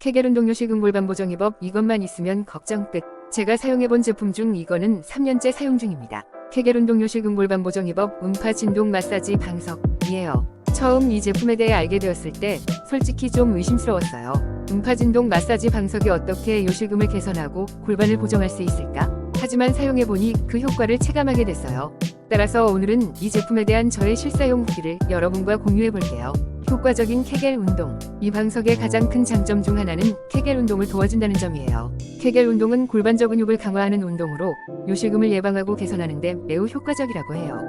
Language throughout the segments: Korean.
케겔 운동 요실금 골반 보정입업 이것만 있으면 걱정 끝. 제가 사용해본 제품 중 이거는 3년째 사용 중입니다. 케겔 운동 요실금 골반 보정입업 음파 진동 마사지 방석이에요. 처음 이 제품에 대해 알게 되었을 때 솔직히 좀 의심스러웠어요. 음파 진동 마사지 방석이 어떻게 요실금을 개선하고 골반을 보정할 수 있을까? 하지만 사용해보니 그 효과를 체감하게 됐어요. 따라서 오늘은 이 제품에 대한 저의 실사용 후기를 여러분과 공유해볼게요. 효과적인 케겔 운동. 이 방석의 가장 큰 장점 중 하나는 케겔 운동을 도와준다는 점이에요. 케겔 운동은 골반적 근육을 강화하는 운동으로 요실금을 예방하고 개선하는데 매우 효과적이라고 해요.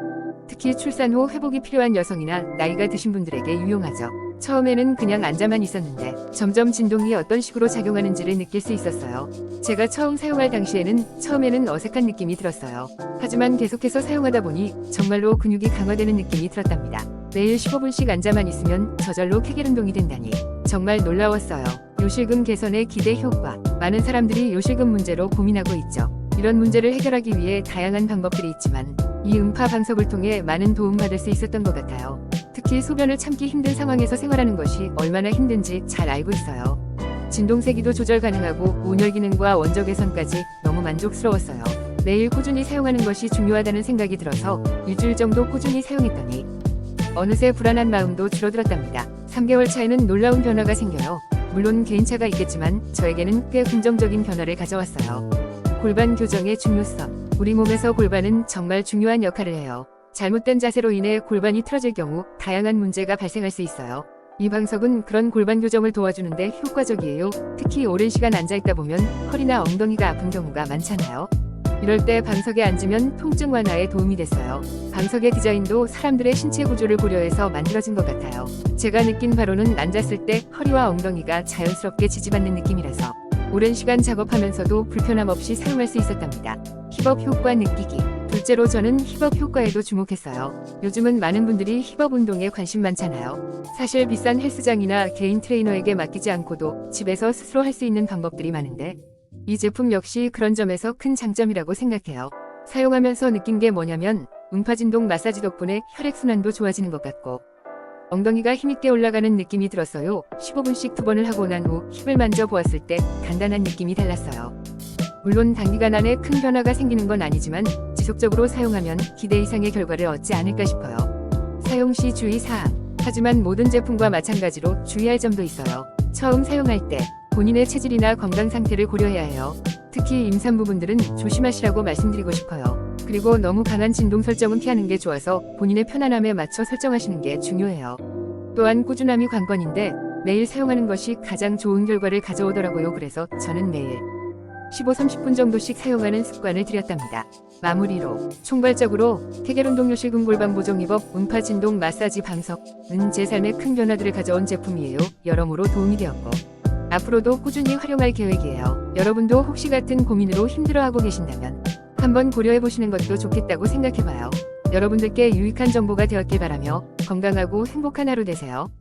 특히 출산 후 회복이 필요한 여성이나 나이가 드신 분들에게 유용하죠. 처음에는 그냥 앉아만 있었는데 점점 진동이 어떤 식으로 작용하는지를 느낄 수 있었어요. 제가 처음 사용할 당시에는 처음에는 어색한 느낌이 들었어요. 하지만 계속해서 사용하다 보니 정말로 근육이 강화되는 느낌이 들었답니다. 매일 15분씩 앉아만 있으면 저절로 케겔 운동이 된다니 정말 놀라웠어요. 요실금 개선의 기대 효과. 많은 사람들이 요실금 문제로 고민하고 있죠. 이런 문제를 해결하기 위해 다양한 방법들이 있지만 이 음파 방석을 통해 많은 도움받을 수 있었던 것 같아요. 특히 소변을 참기 힘든 상황에서 생활하는 것이 얼마나 힘든지 잘 알고 있어요. 진동 세기도 조절 가능하고 온열 기능과 원적 개선까지 너무 만족스러웠어요. 매일 꾸준히 사용하는 것이 중요하다는 생각이 들어서 일주일 정도 꾸준히 사용했더니 어느새 불안한 마음도 줄어들었답니다. 3개월 차에는 놀라운 변화가 생겨요. 물론 개인차가 있겠지만 저에게는 꽤 긍정적인 변화를 가져왔어요. 골반 교정의 중요성. 우리 몸에서 골반은 정말 중요한 역할을 해요. 잘못된 자세로 인해 골반이 틀어질 경우 다양한 문제가 발생할 수 있어요. 이 방석은 그런 골반 교정을 도와주는데 효과적이에요. 특히 오랜 시간 앉아있다 보면 허리나 엉덩이가 아픈 경우가 많잖아요. 이럴 때 방석에 앉으면 통증 완화에 도움이 됐어요. 방석의 디자인도 사람들의 신체 구조를 고려해서 만들어진 것 같아요. 제가 느낀 바로는 앉았을 때 허리와 엉덩이가 자연스럽게 지지받는 느낌이라서 오랜 시간 작업하면서도 불편함 없이 사용할 수 있었답니다. 힙업 효과 느끼기. 둘째로 저는 힙업 효과에도 주목했어요. 요즘은 많은 분들이 힙업 운동에 관심 많잖아요. 사실 비싼 헬스장이나 개인 트레이너에게 맡기지 않고도 집에서 스스로 할 수 있는 방법들이 많은데 이 제품 역시 그런 점에서 큰 장점이라고 생각해요. 사용하면서 느낀 게 뭐냐면 음파 진동 마사지 덕분에 혈액순환도 좋아지는 것 같고 엉덩이가 힘있게 올라가는 느낌이 들었어요. 15분씩 두 번을 하고 난 후 힙을 만져 보았을 때 단단한 느낌이 달랐어요. 물론 단기간 안에 큰 변화가 생기는 건 아니지만 지속적으로 사용하면 기대 이상의 결과를 얻지 않을까 싶어요. 사용 시 주의 사항. 하지만 모든 제품과 마찬가지로 주의할 점도 있어요. 처음 사용할 때 본인의 체질이나 건강 상태를 고려해야 해요. 특히 임산부분들은 조심하시라고 말씀드리고 싶어요. 그리고 너무 강한 진동 설정은 피하는 게 좋아서 본인의 편안함에 맞춰 설정하시는 게 중요해요. 또한 꾸준함이 관건인데 매일 사용하는 것이 가장 좋은 결과를 가져오더라고요. 그래서 저는 매일 15-30분 정도씩 사용하는 습관을 들였답니다. 마무리로 총괄적으로 케겔 운동 요실금 골반 보정 입업 음파 진동 마사지 방석은 제 삶에 큰 변화들을 가져온 제품이에요. 여러모로 도움이 되었고 앞으로도 꾸준히 활용할 계획이에요. 여러분도 혹시 같은 고민으로 힘들어하고 계신다면 한번 고려해 보시는 것도 좋겠다고 생각해봐요. 여러분들께 유익한 정보가 되었길 바라며 건강하고 행복한 하루 되세요.